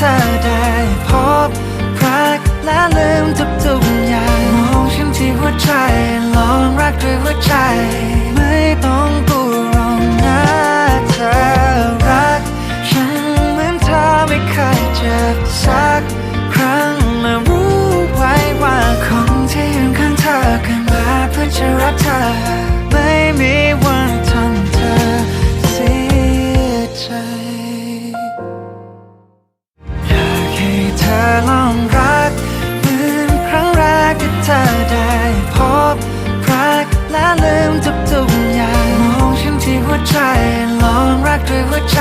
เธอได้พบรักและเลย และลืมทุกๆอย่างมองฉันที่หัวใจลองรักด้วยหัวใจ